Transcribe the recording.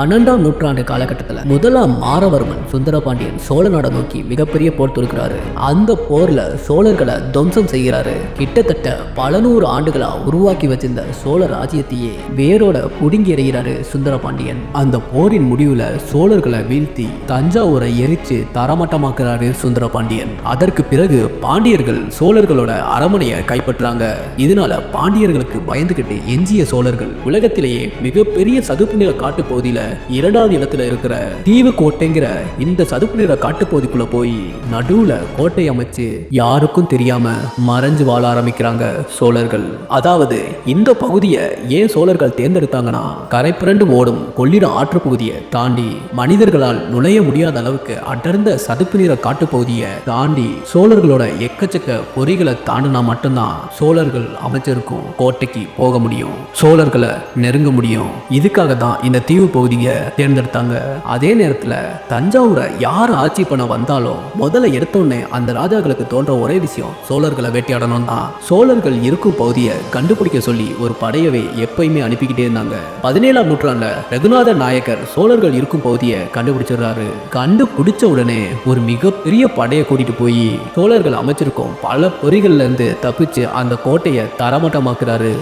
பன்னெண்டாம் நூற்றாண்டு காலகட்டத்தில் முதலாம் மாரவர்மன் சுந்தரபாண்டியன் சோழ நாடை நோக்கி மிகப்பெரிய போர் தொடுக்கிறாரு. அந்த போர்ல சோழர்களை துவம்சம் செய்கிறாரு. கிட்டத்தட்ட பல நூறு ஆண்டுகளா உருவாக்கி வச்சிருந்த சோழ ராஜ்யத்தையே வேரோட புடுங்கி எறிகிறாரு சுந்தரபாண்டியன். அந்த போரின் முடிவுல சோழர்களை வீழ்த்தி தஞ்சாவூரை எரிச்சு தரமட்டமாக்குறாரு சுந்தரபாண்டியன். அதற்கு பிறகு பாண்டியர்கள் சோழர்களோட அரமனையை கைப்பற்றாங்க. இதனால பாண்டியர்களுக்கு பயந்துகிட்டு எஞ்சிய சோழர்கள் உலகத்திலேயே மிகப்பெரிய சதுப்பு நில காட்டு பகுதியில இரண்டாவது இடத்துல இருக்கிற தீவு கோட்டைங்கிற இந்த சதுப்பு நிற காட்டுப்பகுதிக்குள்ள போய் நடுவுல கோட்டை அமைச்சு யாருக்கும் தெரியாம மறைஞ்சு வாழ ஆரம்பிக்கிறாங்க சோழர்கள். அதாவது இந்த பகுதியை ஏன் சோழர்கள் தேர்ந்தெடுத்தாங்கன்னா கரை புரண்டு ஓடும் கொள்ளிட ஆற்று பகுதியை தாண்டி மனிதர்களால் நுழைய முடியாத அளவுக்கு அடர்ந்த சதுப்பு நிற காட்டுப்பகுதியை தாண்டி சோழர்களோட எக்கச்சக்க பொறிகளை தாண்டினா மட்டும்தான் சோழர்கள் அமைச்சிருக்கும் கோட்டைக்கு போக முடியும். சோழர்களை நெருங்க முடியும். இதுக்காக தான் இந்த தீவு பகுதியை தேர்ந்தெடுத்தாங்க. அதே நேரத்துல தஞ்சாவூரை யார் ஆட்சி பண்ண வந்தாலும் முதல்ல எடுத்தோடனே அந்த ராஜாக்களுக்கு தோன்ற ஒரே விஷயம் சோழர்களை வேட்டையாடணும் தான். சோழர்கள் இருக்கும் பகுதியை கண்டுபிடிக்க சொல்லி ஒரு படையவே எப்பயுமே அனுப்பிக்கிட்டே இருந்தாங்க. பதினேழாம் நூற்றாண்டுல ரகுநாத நாயக்கர் சோழர்கள் இருக்கும் பகுதியை கண்டுபிடிச்சிடுறாரு. கண்டுபிடிச்ச உடனே ஒரு மிகப்பெரிய படையை கூட்டிட்டு போய் சோழர்கள் அமைச்சிருக்கும் பல பொறிகள்ல இருந்து தப்பிச்சு அந்த கோட்டையை தரமட்டமாக்குறாரு.